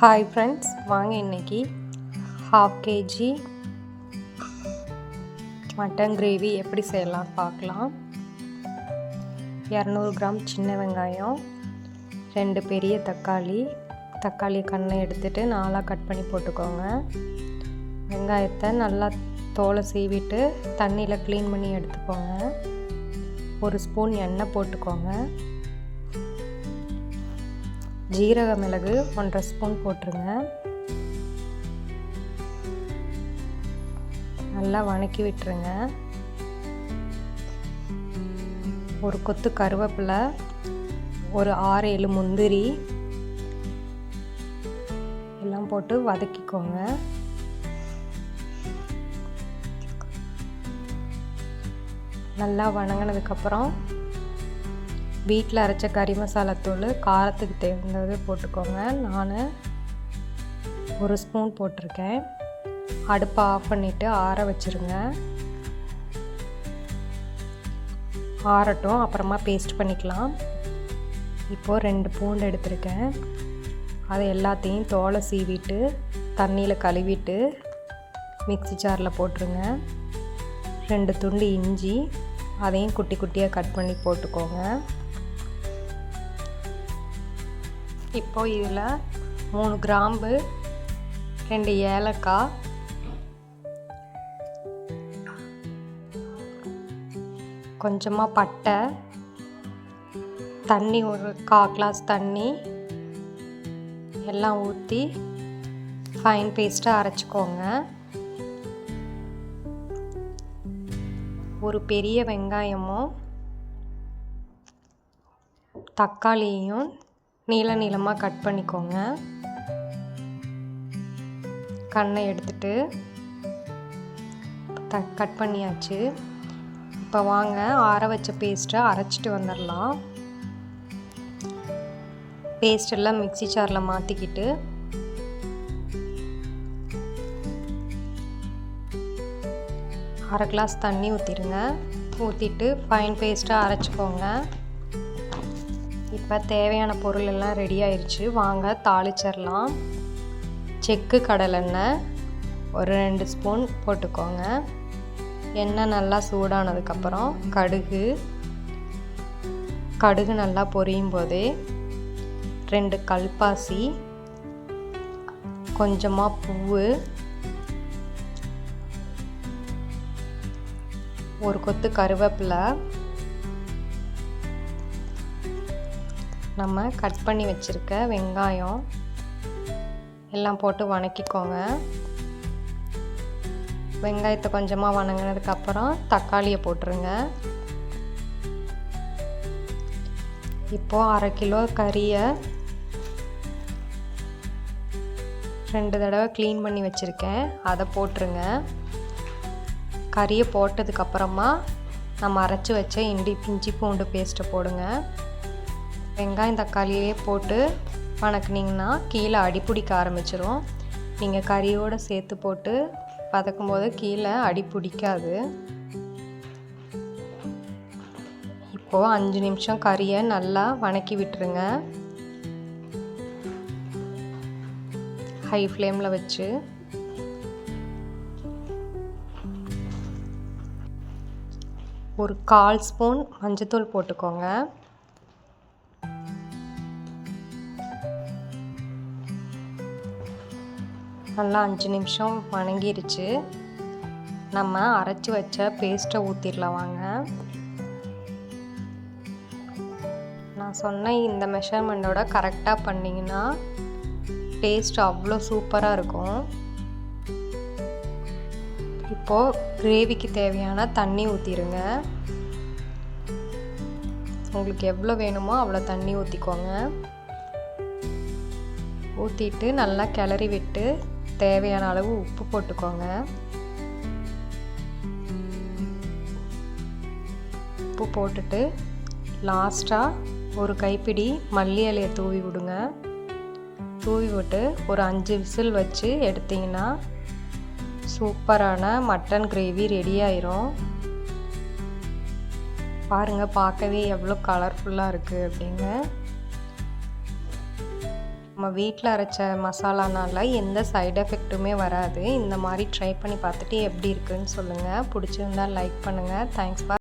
Hi friends வாங்க இன்னைக்கு half KG mutton gravy எப்படி செய்யலாம் பார்க்கலாம். இரநூறு கிராம் சின்ன வெங்காயம் ரெண்டு பெரிய தக்காளி தக்காளி கண்ணை எடுத்துகிட்டு நாலாக கட் பண்ணி போட்டுக்கோங்க. வெங்காயத்தை நல்லா தோலை சீவிட்டு தண்ணியில் க்ளீன் பண்ணி எடுத்துக்கோங்க. ஒரு ஸ்பூன் எண்ணெய் போட்டுக்கோங்க. ஜீரக மிளகு ஒன்றரை ஸ்பூன் போட்டுருங்க. நல்லா வணக்கி விட்டுருங்க. ஒரு கொத்து கருவேப்பிலை ஒரு ஆறு ஏழு முந்திரி எல்லாம் போட்டு வதக்கிக்கோங்க. நல்லா வணங்கினதுக்கப்புறம் வீட்டில் அரைச்ச கறி மசாலாத்தூள் காரத்துக்கு தேர்ந்தது போட்டுக்கோங்க. நான் ஒரு ஸ்பூன் போட்டிருக்கேன். அடுப்பை ஆஃப் பண்ணிவிட்டு ஆற வச்சுருங்க. ஆறட்டும் அப்புறமா பேஸ்ட் பண்ணிக்கலாம். இப்போது ரெண்டு பூண்டு எடுத்திருக்கேன். அதை எல்லாத்தையும் தோலை சீவிட்டு தண்ணியில் கழுவிட்டு மிக்சி ஜாரில் போட்டுருங்க. ரெண்டு துண்டு இஞ்சி அதையும் குட்டி குட்டியாக கட் பண்ணி போட்டுக்கோங்க. இப்போ இதில் மூணு கிராம்பு ரெண்டு ஏலக்காய். கொஞ்சமாக பட்டை தண்ணி ஒரு கா கிளாஸ் தண்ணி எல்லாம் ஊற்றி ஃபைன் பேஸ்ட்டாக அரைச்சிக்கோங்க. ஒரு பெரிய வெங்காயமும் தக்காளியையும் நீள நீளமாக கட் பண்ணிக்கோங்க. கண்ணை எடுத்துட்டு த கட் பண்ணியாச்சு. இப்போ வாங்க ஆற வச்ச பேஸ்ட்டை அரைச்சிட்டு வந்துடலாம் பேஸ்ட் எல்லாம் மிக்சி ஜாரில் மாற்றிக்கிட்டு அரை கிளாஸ் தண்ணி ஊற்றிடுங்க ஊற்றிட்டு ஃபைன் பேஸ்ட்டாக அரைச்சிக்கோங்க. இப்போ தேவையான பொருள் எல்லாம் ரெடி ஆயிடுச்சு வாங்க தாளிச்சிடலாம். செக்கு கடலெண்ணெய் ஒரு ரெண்டு ஸ்பூன் போட்டுக்கோங்க. எண்ணெய் நல்லா சூடானதுக்கப்புறம் கடுகு. கடுகு நல்லா பொரியும் போதே ரெண்டு கல்பாசி கொஞ்சமாக பூவு ஒரு கொத்து கருவேப்பிலை நம்ம கட் பண்ணி வச்சுருக்க வெங்காயம் எல்லாம் போட்டு வணக்கிக்கோங்க. வெங்காயத்தை கொஞ்சமாக வணங்கினதுக்கப்புறம் தக்காளியை போட்டுருங்க. இப்போது அரை கிலோ கறியை ரெண்டு தடவை க்ளீன் பண்ணி வச்சுருக்கேன். அதை போட்டுருங்க. கறியை போட்டதுக்கப்புறமா நம்ம அரைச்சி வச்ச இண்டி இஞ்சி பூண்டு பேஸ்ட்டை போடுங்க. வெங்காயம் தக்காளியே போட்டு வணக்குனிங்கன்னா கீழே அடி பிடிக்க ஆரம்பிச்சிரும். நீங்கள் கறியோடு சேர்த்து போட்டு வதக்கும் போது கீழே அடி பிடிக்காது. இப்போது அஞ்சு நிமிஷம் கறியை நல்லா வணக்கி விட்டுருங்க. ஹை ஃப்ளேமில் வச்சு. ஒரு கால் ஸ்பூன் மஞ்சத்தூள் போட்டுக்கோங்க. நல்லா அஞ்சு நிமிஷம் வணங்கிருச்சு. நம்ம அரைச்சி வச்ச பேஸ்ட்டை ஊற்றிடலாம் வாங்க. நான் சொன்ன இந்த மெஷர்மெண்ட்டோட கரெக்டாக பண்ணிங்கன்னா டேஸ்ட் அவ்வளோ சூப்பராக இருக்கும். இப்போது கிரேவிக்கு தேவையான தண்ணி ஊற்றிடுங்க உங்களுக்கு எவ்வளோ வேணுமோ அவ்வளோ தண்ணி ஊற்றிக்கோங்க ஊற்றிட்டு நல்லா கிளறி விட்டு தேவையான அளவு உப்பு போட்டுக்கோங்க. உப்பு போட்டுட்டு லாஸ்ட்டாக ஒரு கைப்பிடி மல்லி இலையை தூவி விடுங்க. தூவி விட்டு ஒரு அஞ்சு விசில் வச்சு எடுத்திங்கன்னா சூப்பரான மட்டன் கிரேவி ரெடி ஆயிரும். பாருங்கள் பார்க்கவே எவ்வளோ கலர்ஃபுல்லாக இருக்குது அப்படின்னு. நம்ம வீட்டில் அரைச்ச மசாலானால எந்த சைடு எஃபெக்ட்டுமே வராது. இந்த மாதிரி ட்ரை பண்ணி பார்த்துட்டு எப்படி இருக்குன்னு சொல்லுங்கள் பிடிச்சிருந்தா லைக் பண்ணுங்கள் தேங்க்ஸ் ஃபார்